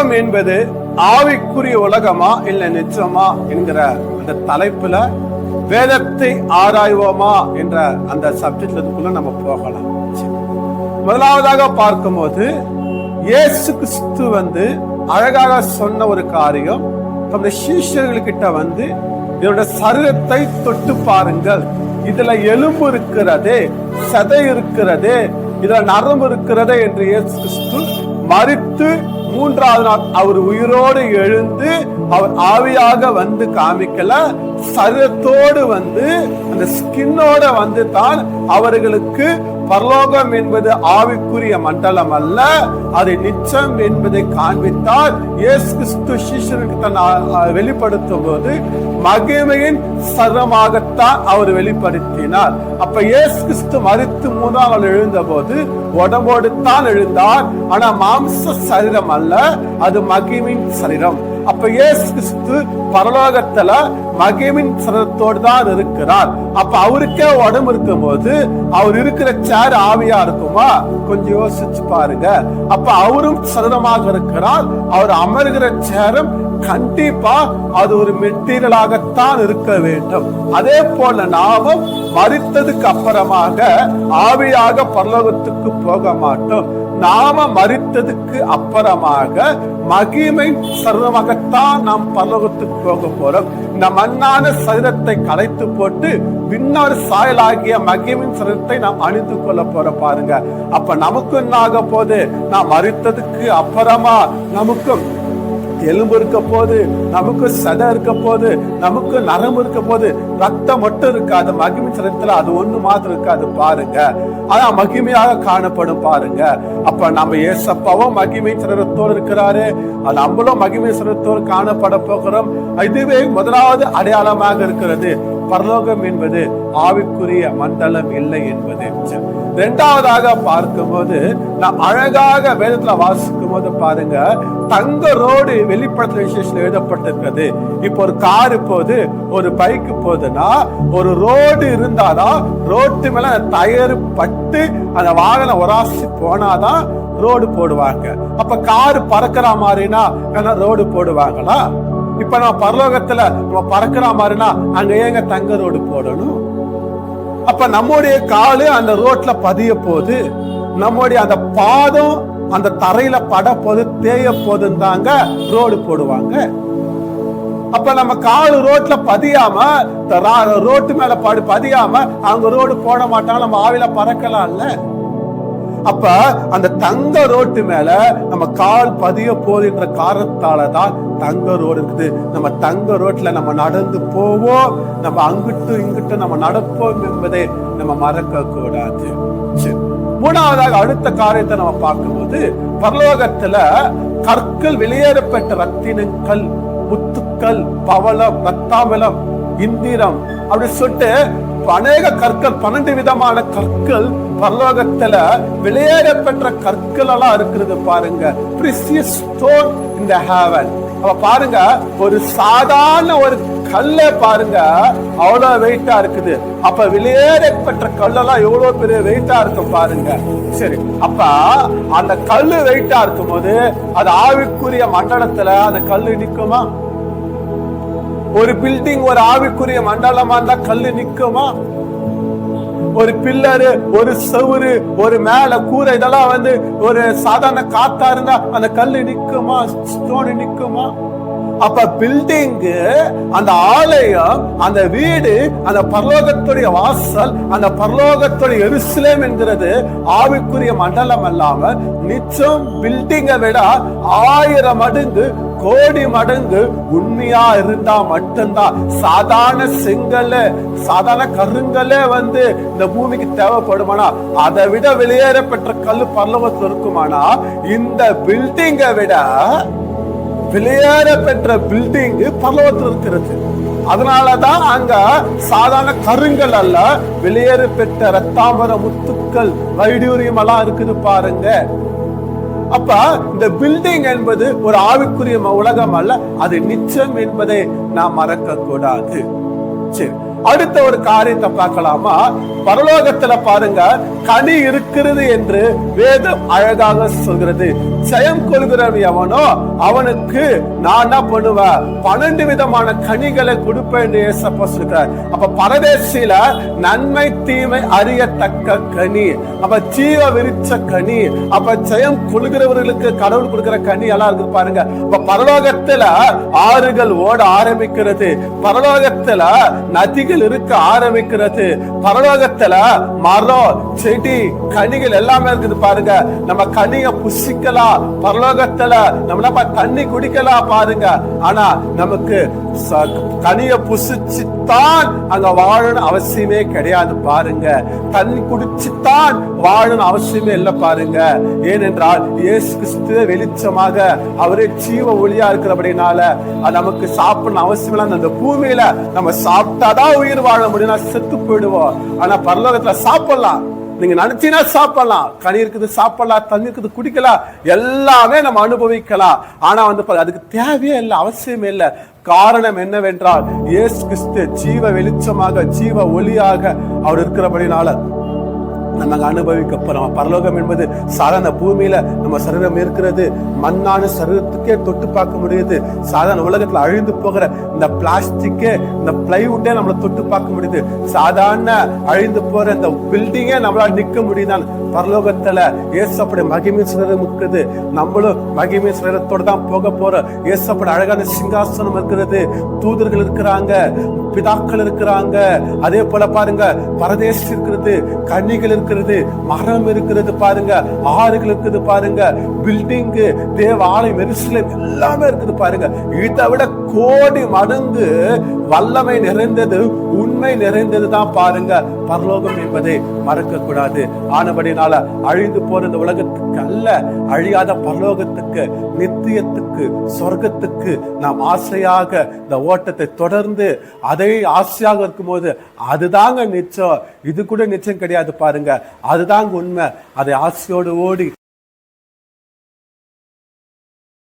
உலகம் என்பது ஆவிக்குரிய உலகமா இல்ல நிச்சயமா என்கிற அந்த தலைப்புல வேதத்தை ஆராய்வோமா என்ற அந்த சப்ஜெக்ட்ல நம்ம போகலாம். முதலாவதாக பார்க்கும்போது இயேசு கிறிஸ்து வந்து அழகாக சொன்ன ஒரு காரியம். தம்முடைய சீஷர்கள்கிட்ட வந்து இதோட சரீரத்தை தொட்டு பாருங்கள். இதுல எலும்பு இருக்கிறதே சதை இருக்கிறதே இதுல நரம்பு இருக்கிறது என்று இயேசு கிறிஸ்து மறித்து மூன்றாவது நாள் அவர் உயிரோடு எழுந்து அவர் ஆவியாக வந்து காமிக்கல. சரத்தோடு வந்து அந்த ஸ்கின்னோட வந்து தான் அவர்களுக்கு பரலோகம் என்பது ஆவிக்குரிய மண்டலம் அல்ல. அது நிச்சயம் என்பதை காண்பித்தார். இயேசு கிறிஸ்து சிஷ்யருக்கு தன் வெளிப்படுத்தும் போது மகிமையின் சரமாகத்தான் அவர் வெளிப்படுத்தினார். அப்ப இயேசு கிறிஸ்து மறித்து மூணாம் நாள் எழுந்த போது உடம்போடு தான் எழுந்தார். ஆனா மாம்ச சரீரம் அல்ல அது மகிமின் சரீரம். அப்ப இயேசு கிறிஸ்து பரலோகத்துல மகிமின் சதத்தோடு தான் இருக்கிறார். அப்ப அவருக்கே உடம்பு இருக்கும் போது அவர் இருக்கிற சேர் ஆவியா இருக்குமா? கொஞ்சம் யோசிச்சு பாருங்க. அப்ப அவரும் சரணமாக இருக்கிறார். அவர் அமர்கிற சேரம் கண்டிப்பா அது ஒரு மெட்டீரியலாகத்தான் இருக்க வேண்டும். அதே போல நாமும் மறித்ததுக்கு அப்புறமாக ஆவியாக பரலோகத்துக்கு போக மாட்டோம். நாம மறித்ததுக்கு அப்புறமாக மகிமை சர்வமாகத்தான் நாம் பரலோகத்துக்கு போக போறோம். இந்த மண்ணான சரீரத்தை கலைத்து போட்டு பின்னர் சாயலாகிய மகிமின் சரீரத்தை நாம் அணிந்து கொள்ள போற பாருங்க. அப்ப நமக்கு என்ன ஆக போது நாம் மறித்ததுக்கு அப்புறமா நமக்கும் எலும்பு இருக்க போது நமக்கு சதை இருக்க போது நமக்கு நரம்பு இருக்க போது ரத்தம் மட்டும் இருக்காது. மகிமை சரத்துல அது ஒண்ணு மாத்திரம் இருக்காது. பாருங்க. ஆனா மகிமையாக காணப்படும் பாருங்க. அப்ப நம்ம ஏசப்பாவும் மகிமை சரத்தோடு இருக்கிறாரு. நம்மளும் மகிமை சரத்தோடு காணப்பட போகிறோம். இதுவே முதலாவது அடையாளமாக இருக்கிறது. பரலோகம் என்பது ஆவிக்குரிய மண்டலம் இல்லை என்பது. இரண்டாவதாக பார்க்கும்போது நான் அழகாக வேதத்துல வாசிக்கும் போது பாருங்க தங்க ரோடு வெளிப்படத்துல விசேஷம் எழுதப்பட்டிருக்கிறது. இப்போ ஒரு காரு போகுது ஒரு பைக் போகுதுன்னா ஒரு ரோடு இருந்தாதான் ரோட்டு மேல டயர் பட்டு அந்த வாகனம் ஒராசி போனாதான் ரோடு போடுவாங்க. அப்ப காரு பறக்கிற மாதிரினா ரோடு போடுவாங்களா? இப்ப நம்ம பரலோகத்துல நம்ம பறக்கிற மாதிரினா அங்க ஏங்க தங்க ரோடு போடணும்? அப்ப நம்முடைய காலு அந்த ரோட்ல பதிய போது நம்முடைய அந்த பாதம் அந்த தரையில பட போது தேய போதும் தாங்க ரோடு போடுவாங்க. அப்ப நம்ம காலு ரோட்ல பதியாம ரோட்டு மேல பாடு பதியாம அவங்க ரோடு போட மாட்டாங்க நம்ம ஆவில பறக்கலாம்ல. அப்ப அந்த தங்க ரோட்டு மேல நம்ம கால் பதிய போதுன்ற காரணத்தால தான் தங்க ரோடு இருக்குது. நம்ம தங்க ரோட்ல நம்ம நடந்து போவோம். நம்ம அங்கிட்டு இங்கிட்டு நம்ம நடப்போம் என்பதை நம்ம மறக்க கூடாது மூணாவதாக அடுத்த காரியத்தை நம்ம பார்க்கும்போது பரலோகத்துல கற்கள் வெளியேறப்பட்ட ரத்தினங்கள் முத்துக்கள் பவளம் ரத்தாமலம் இந்திரம் அப்படி சொல்லிட்டு அநேக கற்கள் பன்னெண்டு விதமான கற்கள் பரலோகத்துல வெளியேறப்பெற்ற கற்கள் எல்லாம் இருக்கிறது பாருங்க. பிரிசியஸ் ஸ்டோன் இந்த ஹேவன் அப்ப பாருங்க ஒரு சாதாரண ஒரு கல்ல பாருங்க அவ்வளவு வெயிட்டா இருக்குது. அப்ப வெளியேறப்பட்ட கல்லெல்லாம் எவ்வளவு பெரிய வெயிட்டா இருக்கும் பாருங்க. சரி அப்ப அந்த கல்லு வெயிட்டா இருக்கும் போது அது ஆவிக்குரிய மண்டலத்துல அந்த கல்லு நிக்குமா? ஒரு பில்டிங் ஒரு ஆவிக்குரிய மண்டலமா இருந்தா கல்லு நிக்குமா? ஒரு பில்லரு ஒரு செவுரு ஒரு மேல கூரை இதெல்லாம் வந்து ஒரு சாதாரண காத்தா இருந்தா அந்த கல்லு நிக்குமா? ஸ்டோன் நிக்குமா? அப்ப பில்டிங் அந்த ஆலயம் அந்த வீடு அந்த பரலோகத்துடைய வாசல் அந்த பரலோகத்துடைய எருசலேம் என்கிறது ஆவிக்குரிய மண்டலம் அல்லாமல் நிச்சயம் பில்டிங்கை விட ஆயிரம் மடங்கு கோடி மடங்கு உண்மையா இருந்தா மட்டும்தான். சாதாரண செங்கல் சாதாரண கருங்கல்லே வந்து இந்த பூமிக்கு தேவைப்படுமானா? அதை விட வெளியேற பெற்ற கல் பல்லவத்தில் இருக்குமானா? இந்த பில்டிங்கை விட வெளியேற பெற்ற பில்டிங் பரலவத்தில் இருக்கிறது. அதனாலதான் அங்க சாதாரண கருங்கள் அல்ல வெளியேற பெற்ற ரத்தாமர முத்துக்கள் வைடூரியம் எல்லாம் இருக்குது பாருங்க. அப்ப இந்த பில்டிங் என்பது ஒரு ஆவிக்குரிய உலகம் அல்ல அது நிச்சயம் என்பதை நாம் மறக்க கூடாது சரி. அடுத்த ஒரு காரியத்தை பார்க்கலாமா? பரலோகத்துல பாருங்க கனி இருக்கிறது என்று வேதம் அழகாக சொல்கிறது. ஜெயம் கொள்கிறவன் எவனோ அவனுக்கு நான் என்ன பண்ணுவேன்? பன்னெண்டு விதமான கனிகளை கொடுப்பேன் என்று ஏசப்பா சொல்கிறார் அப்ப பரதேசில நன்மை தீமை அறியத்தக்க கனி. அப்ப ஜீவ விரிச்ச கனி. அப்ப ஜெயம் கொள்கிறவர்களுக்கு கடவுள் கொடுக்கிற கனி எல்லாம் இருக்கு பாருங்க. அப்ப பரலோகத்துல ஆறுகள் ஓட ஆரம்பிக்கிறது. பரலோகத்துல நதிகள் கனிகள் இருக்க ஆரம்பிக்கிறது. பரலோகத்துல மரம் செடி கனிகள் எல்லாமே இருக்குது பாருங்க. நம்ம கனிய புசிக்கலாம் பரலோகத்துல நம்ம தண்ணி குடிக்கலாம் பாருங்க. ஆனா நமக்கு ச- கனிய புசிச்சுத்தான் அங்க வாழணும் அவசியமே கிடையாது பாருங்க. தண்ணி குடிச்சுத்தான் வாழணும் அவசியமே இல்லை பாருங்க. ஏனென்றால் இயேசு கிறிஸ்துவே வெளிச்சமாக அவரே ஜீவ ஒளியா இருக்கிறபடினால நமக்கு சாப்பிடணும் அவசியம் இல்லை அந்த பூமியில நம்ம சாப்பிட்டாதான் உயிர் வாழ முடியும் செத்து போயிடுவோம் ஆனா பரலோகத்துல சாப்பிடலாம். நீங்க நினைச்சீங்கன்னா சாப்பிடலாம். கனி இருக்குது சாப்பிடலாம். தண்ணி இருக்குது குடிக்கலாம். எல்லாமே நம்ம அனுபவிக்கலாம். ஆனா வந்து அதுக்கு தேவையே இல்லை அவசியமே இல்லை. காரணம் என்னவென்றால் ஏசு கிறிஸ்து ஜீவ வெளிச்சமாக ஜீவ ஒளியாக அவர் இருக்கிறபடினால நம்ம அனுபவிக்க போறோம் பரலோகம் என்பது சாதாரண பூமியில நம்ம சரீரம் இருக்கிறது. மண்ணான சரீரத்துக்கே தொட்டு பார்க்க முடியுது. சாதாரண உலகத்துல அழிந்து போகிற இந்த பிளாஸ்டிக்கே இந்த பிளைவுட்டே நம்மள தொட்டு பார்க்க முடியுது. சாதாரண அழிந்து போற இந்த பில்டிங்கே நம்மளால நிக்க முடியுதான் பரலோகத்துல ஏசப்படி மகிமை சிறரம் இருக்குது. நம்மளும் மகிமை சிலரத்தோட தான் போக போறோம் ஏசப்பட அழகான சிங்காசனம் இருக்கிறது. தூதர்கள் இருக்கிறாங்க பிதாக்கள் இருக்கிறாங்க. அதே போல பாருங்க பரதேசி இருக்கிறது. கன்னிகள் இருக்கிறது மரம் இருக்கிறது பாருங்க ஆறுகள் இருக்குது பாருங்க பில்டிங் தேவ ஆலை எல்லாமே இருக்குது பாருங்க. இதை விட கோடி மடங்கு வல்லமை நிறைந்தது உண்மை நிறைந்தது தான் பாருங்க. பரலோகம் என்பதை மறக்க கூடாது ஆனபடினால அழிந்து போற இந்த உலகத்துக்கு அல்ல அழியாத பரலோகத்துக்கு நித்தியத்துக்கு சொர்க்கத்துக்கு நாம் ஆசையாக இந்த ஓட்டத்தை தொடர்ந்து அதை ஆசையாக இருக்கும்போது அதுதாங்க நிச்சயம் இது கூட நிச்சயம் கிடையாது பாருங்க. அதுதாங்க உண்மை. அதை ஆசையோடு ஓடி